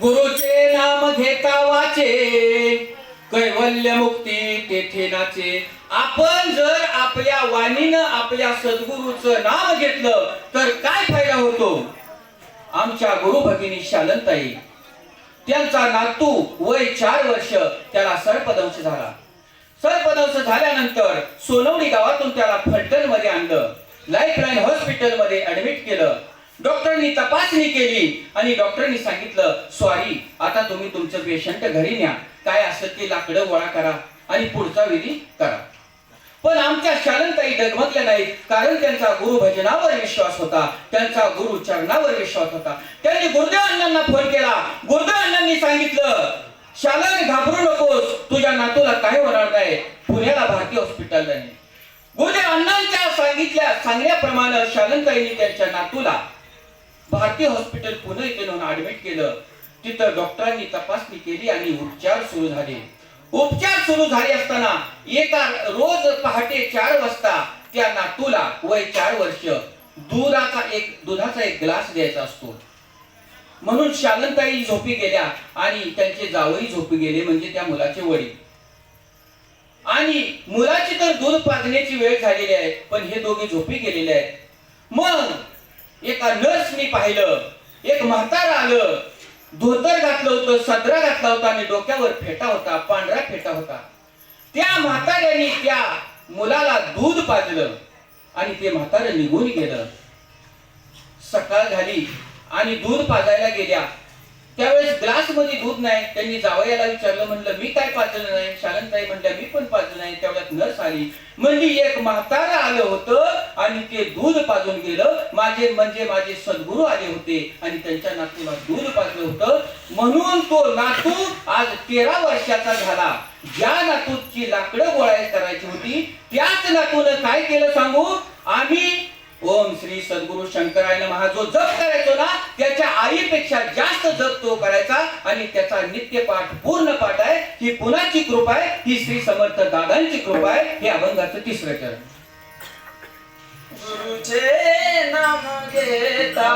गुरुचे नाम घेता वाचे कैवल्य मुक्ती तेथे नाचे. आपण जर आपल्या वाणीनं आपल्या सद्गुरूचं नाव घेतलं तर काय फायदा होतो? आमच्या गुरु भगिनी शालंताई. त्यांचा नातू वय चार वर्ष त्याला सर्पदंश झाला. सर्पदंश झाल्यानंतर सोनवणी गावातून त्याला फलटणमध्ये आणलं. लाईफलाईन हॉस्पिटलमध्ये ऍडमिट केलं. डॉक्टरांनी तपासणी केली आणि डॉक्टरांनी सांगितलं सॉरी आता तुम्ही तुमचं पेशंट घरी न्या. काय असेल ते लाकडं गोळा करा आणि पुढचा विधी करा. पण आमच्या शालंताई डगमगल्या नाहीत. कारण त्यांचा गुरु भजनावर विश्वास होता. त्यांचा गुरु चरणावर विश्वास होता. त्यांनी गुरुदेव अण्णांना फोन केला. गुरुदेव अण्णांनी सांगितलं शालाने घाबरू नकोस. तुझ्या नातूला काय होणार नाही. पुण्याला भारतीय हॉस्पिटल जाणे गुरुदेव अण्णांच्या सांगितल्या सांगण्याप्रमाणे शालंताईंनी त्यांच्या नातूला भारतीय हॉस्पिटल पुणे येथे ऍडमिट केलं. तिथं डॉक्टरांनी तपासणी केली आणि उपचार सुरू झाले. उपचार सुरू झाले असताना एका रोज पहाटे चार वाजता त्या नातूला वय चार वर्ष दुधाचा एक दुधाचा एक ग्लास द्यायचा असतो. म्हणून शालंताई झोपी गेल्या आणि त्यांचे जावई झोपी गेले म्हणजे त्या मुलाचे वडील. आणि मुलाची तर दूध पाजण्याची वेळ झालेली आहे पण हे दोघे झोपी गेलेले आहेत. मग एका नर्सनी पाहिलं एक म्हातार आलं धोतर घातलं होतं सदरा घातला होता आणि डोक्यावर फेटा होता पांढरा फेटा होता. त्या म्हाताऱ्याने त्या मुलाला दूध पाजलं आणि ते म्हातारं निघून गेलं. सकाळ झाली आणि दूध पाजायला गेल्या. त्यावेळेस ग्लासमध्ये दूध नाही. त्यांनी जावयाला विचारलं म्हणलं मी काय पाजलं नाही? शालंताई म्हणल्या मी पण पाजलं नाही. तेवढ्यात नर्स आली. म्हणजे एक म्हातारा आलं होतं आणि ते दूध पाजून गेलं. माझे म्हणजे माझे सद्गुरू आले होते आणि त्यांच्या नातूला दूध पाजलं होतं. म्हणून तो नातू आज तेरा वर्षाचा झाला. ज्या नातूची लाकडं गोळा करायची होती त्याच नातूनं काय केलं सांगू? आम्ही ओम श्री सद्गुरु शंकरायन महा जो जप करायचो ना त्या आईपेक्षा जास्त जप तो करायचा आणि त्याचा नित्य पाठ पूर्ण पाठ आहे. ही कुणाची कृपा आहे. ही श्री समर्थ दादांची कृपा आहे. हे अभंगाचं तिसरं चरण. गुरुचे नाम घेता